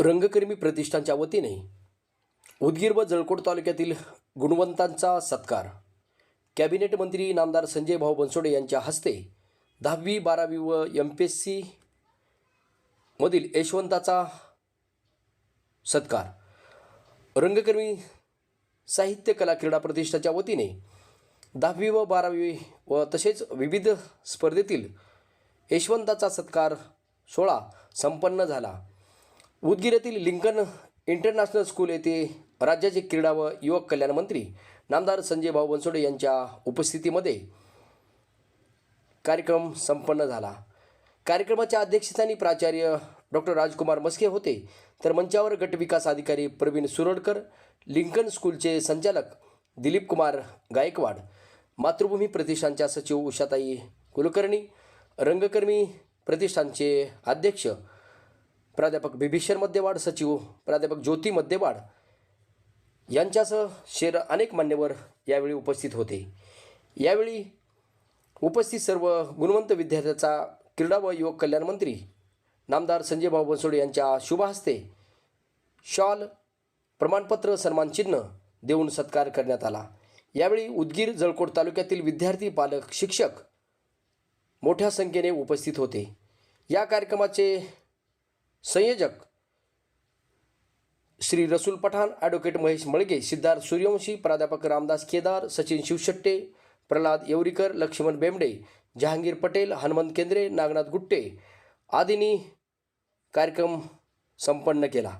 रंगकर्मी प्रतिष्ठानच्या वतीने उदगीर व जळकोट तालुक्यातील गुणवंतांचा सत्कार. कॅबिनेट मंत्री नामदार संजय भाऊ बनसोडे यांच्या हस्ते दहावी बारावी व एम पी एस सी मधील यशवंताचा सत्कार. रंगकर्मी साहित्य कला क्रीडा प्रतिष्ठाच्या वतीने दहावी व बारावी व तसेच विविध स्पर्धेतील यशवंताचा सत्कार सोहळा संपन्न झाला. उदगीर येथील लिंकन इंटरनॅशनल स्कूल येथे राज्याचे क्रीडा व युवक कल्याण मंत्री नामदार संजय भाऊ बनसोडे यांच्या उपस्थितीमध्ये कार्यक्रम संपन्न झाला. कार्यक्रमाच्या अध्यक्षस्थानी प्राचार्य डॉक्टर राजकुमार मस्के होते. तर मंचावर गटविकास अधिकारी प्रवीण सुरडकर लिंकन स्कूलचे संचालक दिलीप कुमार गायकवाड मातृभूमी प्रतिष्ठानच्या सचिव उषाताई कुलकर्णी रंगकर्मी प्रतिष्ठानचे अध्यक्ष प्राध्यापक बिभीषण मध्यवाड सचिव प्राध्यापक ज्योती मध्यवाड यांच्यासह शेर अनेक मान्यवर यावेळी उपस्थित होते. यावेळी उपस्थित सर्व गुणवंत विद्यार्थ्याचा क्रीडा व युवक कल्याण मंत्री नामदार संजय भाऊ बनसोडे यांच्या शुभहस्ते शॉल प्रमाणपत्र सन्मानचिन्ह देऊन सत्कार करण्यात आला. यावेळी उदगीर जळकोट तालुक्यातील विद्यार्थी पालक शिक्षक मोठ्या संख्येने उपस्थित होते. या कार्यक्रमाचे संयोजक श्री रसूल पठाण ॲडव्होकेट महेश मळगे सिद्धार्थ सूर्यवंशी प्राध्यापक रामदास केदार सचिन शिवशट्टे प्रल्हाद येवरीकर लक्ष्मण बेंबडे जहांगीर पटेल हनुमंत केंद्रे नागनाथ गुट्टे आदींनी कार्यक्रम संपन्न केला.